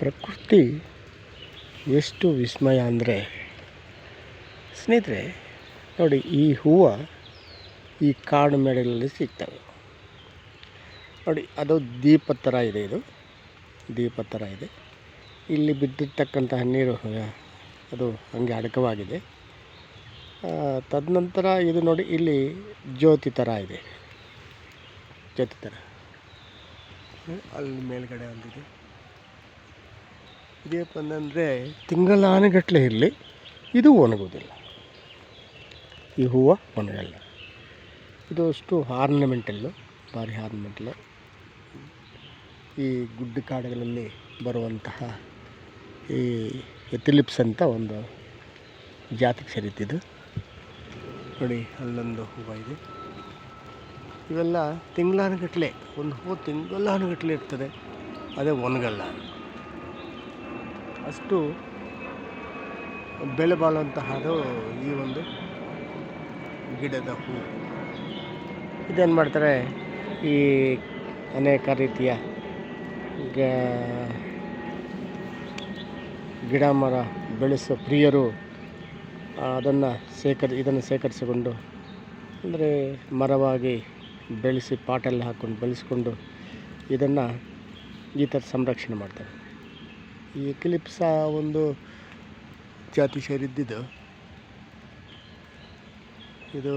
ಪ್ರಕೃತಿ ಎಷ್ಟು ವಿಸ್ಮಯ ಅಂದರೆ, ಸ್ನೇಹಿತರೆ, ನೋಡಿ, ಈ ಹೂವು ಈ ಕಾಡು ಮೇಡಗಳಲ್ಲಿ ಸಿಗ್ತವೆ. ನೋಡಿ, ಅದು ದೀಪ ಥರ ಇದೆ ಇದು. ದೀಪ ಥರ ಇದೆ. ಇಲ್ಲಿ ಬಿದ್ದಿರ್ತಕ್ಕಂತಹ ನೀರು, ಅದು ಹಂಗೆ ಅಡಕವಾಗಿದೆ. ತದನಂತರ ಇದು ನೋಡಿ, ಇಲ್ಲಿ ಜ್ಯೋತಿ ಥರ ಇದೆ. ಜ್ಯೋತಿ ಥರ ಅಲ್ಲಿ ಮೇಲ್ಗಡೆ ಒಂದಿದೆ. ಇದೇಪ್ಪ ಅಂದರೆ ತಿಂಗಳಾನುಗಟ್ಟಲೆ ಇರಲಿ, ಇದು ಒಣಗೋದಿಲ್ಲ ಈ ಹೂವು ಒಣಗಲ್ಲ. ಇದು ಅಷ್ಟು ಆರ್ನಮೆಂಟಲ್ಲು ಭಾರಿ ಆರ್ನಮೆಂಟಲ್ಲು ಈ ಗುಡ್ಡ ಕಾಡುಗಳಲ್ಲಿ ಬರುವಂತಹ ಈ ಎಥಿಲಿಪ್ಸ್ ಅಂತ ಒಂದು ಜಾತಿಗೆ ಸೇರಿತಿದ್ದು ನೋಡಿ, ಅಲ್ಲೊಂದು ಹೂವು ಇದೆ. ಇವೆಲ್ಲ ತಿಂಗಳಾನುಗಟ್ಟಲೆ ಒಂದು ಹೂವು ತಿಂಗಳಾನುಗಟ್ಟಲೆ ಇರ್ತದೆ, ಅದೇ ಒಣಗಲ್ಲ ಅಷ್ಟು ಬೆಲೆ ಬಾಳುವಂತಹದ್ದು ಈ ಒಂದು ಗಿಡದ ಹೂ. ಇದೇನು ಮಾಡ್ತಾರೆ? ಈ ಅನೇಕ ರೀತಿಯ ಗಿಡ ಮರ ಬೆಳೆಸೋ ಪ್ರಿಯರು ಅದನ್ನು ಶೇಖರ್ ಇದನ್ನು ಶೇಖರಿಸಿಕೊಂಡು ಅಂದರೆ ಮರವಾಗಿ ಬೆಳೆಸಿ ಪಾಟಲ್ಲಿ ಹಾಕ್ಕೊಂಡು ಬೆಳೆಸ್ಕೊಂಡು ಇದನ್ನು ಈ ಥರ ಸಂರಕ್ಷಣೆ ಮಾಡ್ತಾರೆ. ಈ ಎಕ್ಲಿಪ್ಸ ಒಂದು ಜಾತಿ ಸೇರಿದ್ದಿದ್ದು. ಇದು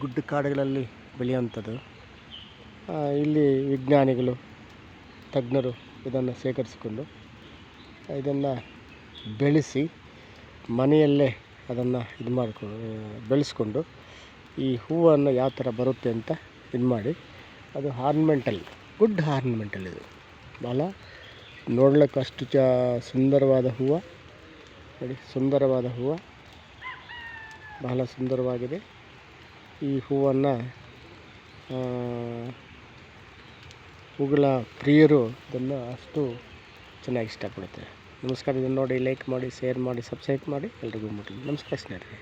ಗುಡ್ಡ ಕಾಡುಗಳಲ್ಲಿ ಬೆಳೆಯುವಂಥದ್ದು. ಇಲ್ಲಿ ವಿಜ್ಞಾನಿಗಳು, ತಜ್ಞರು ಇದನ್ನು ಸೇಕರಿಸಿಕೊಂಡು ಇದನ್ನು ಬೆಳೆಸಿ ಮನೆಯಲ್ಲೇ ಅದನ್ನು ಇದು ಮಾಡಿಕೊ ಬೆಳೆಸ್ಕೊಂಡು ಈ ಹೂವನ್ನು ಯಾವ ಥರ ಬರುತ್ತೆ ಅಂತ ಇದು ಮಾಡಿ ಅದು ಹಾರ್ನ್ಮೆಂಟಲ್ ಗುಡ್ ಹಾರ್ನ್ಮೆಂಟಲ್ ಇದು. ಭಾಳ ನೋಡ್ಲಿಕ್ಕೆ ಅಷ್ಟು ಚ ಸುಂದರವಾದ ಹೂವು. ನೋಡಿ, ಸುಂದರವಾದ ಹೂವು. ಬಹಳ ಸುಂದರವಾಗಿದೆ. ಈ ಹೂವನ್ನು ಹೂಗಳ ಪ್ರಿಯರು ಇದನ್ನು ಅಷ್ಟು ಚೆನ್ನಾಗಿ ಇಷ್ಟಪಡ್ತಾರೆ ನಮಸ್ಕಾರ, ಇದನ್ನು ನೋಡಿ ಲೈಕ್ ಮಾಡಿ ಶೇರ್ ಮಾಡಿ ಸಬ್ಸ್ಕ್ರೈಬ್ ಮಾಡಿ, ಎಲ್ರಿಗೂ ಮುಟ್ಟಲಿ ನಮಸ್ಕಾರ ಸ್ನೇಹಿತರೆ.